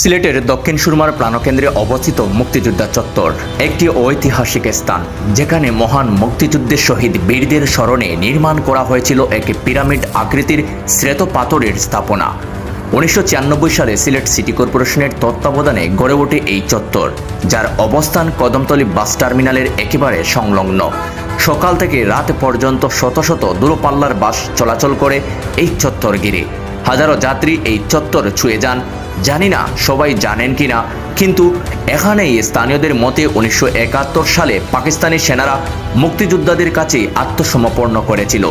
সিলেটের দক্ষিণ সুরমার প্রাণকেন্দ্রে অবস্থিত মুক্তিযোদ্ধা চত্বর, একটি ঐতিহাসিক স্থান, যেখানে মহান মুক্তিযুদ্ধের শহীদ বীরদের স্মরণে নির্মাণ করা হয়েছিল একটি পিরামিড আকৃতির শ্বেত পাথরের স্থাপনা। উনিশশো ছিয়ানব্বই সালে সিলেট সিটি কর্পোরেশনের তত্ত্বাবধানে গড়ে ওঠে এই চত্বর, যার অবস্থান কদমতলী বাস টার্মিনালের একেবারে সংলগ্ন। সকাল থেকে রাত পর্যন্ত শত শত দূরপাল্লার বাস চলাচল করে এই চত্বর ঘিরে। হাজারো যাত্রী এই চত্বর ছুঁয়ে যান জানি না সবাই জানেন কিনা, কিন্তু এখানেই স্থানীয়দের মতে উনিশশো একাত্তর সালে পাকিস্তানি সেনারা মুক্তিযোদ্ধাদের কাছে আত্মসমর্পণ করেছিল।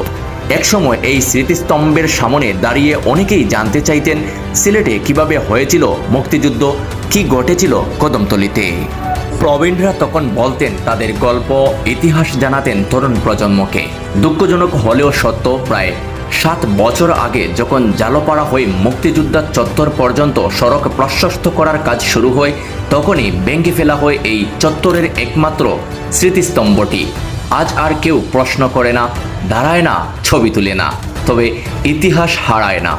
একসময় এই স্মৃতিস্তম্ভের সামনে দাঁড়িয়ে অনেকেই জানতে চাইতেন সিলেটে কীভাবে হয়েছিল মুক্তিযুদ্ধ, কি ঘটেছিল কদমতলিতে। প্রবীণরা তখন বলতেন, তাদের গল্প, ইতিহাস জানাতেন তরুণ প্রজন্মকে। দুঃখজনক হলেও সত্য, প্রায় সাত বছর আগে যখন জালোপাড়া হয়ে মুক্তিযোদ্ধা চত্বর পর্যন্ত সড়ক প্রশস্ত করার কাজ শুরু হয়, তখনই ভেঙে ফেলা হয় এই চত্বরের একমাত্র স্মৃতিস্তম্ভটি। আজ আর কেউ প্রশ্ন করে না, দাঁড়ায় না, ছবি তুলে না, তবে ইতিহাস হারায় না।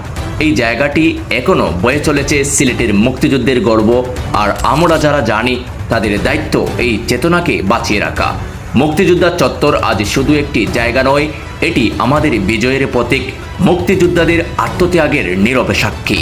এই জায়গাটি এখনও বয়ে চলেছে সিলেটের মুক্তিযুদ্ধের গর্ব, আর আমরা যারা জানি, তাদের দায়িত্ব এই চেতনাকে বাঁচিয়ে রাখা। মুক্তিযোদ্ধা চত্বর আজ শুধু একটি জায়গা নয় এটি আমাদের বিজয়ের প্রতীক মুক্তিযোদ্ধাদের আত্মত্যাগের নীরব সাক্ষী।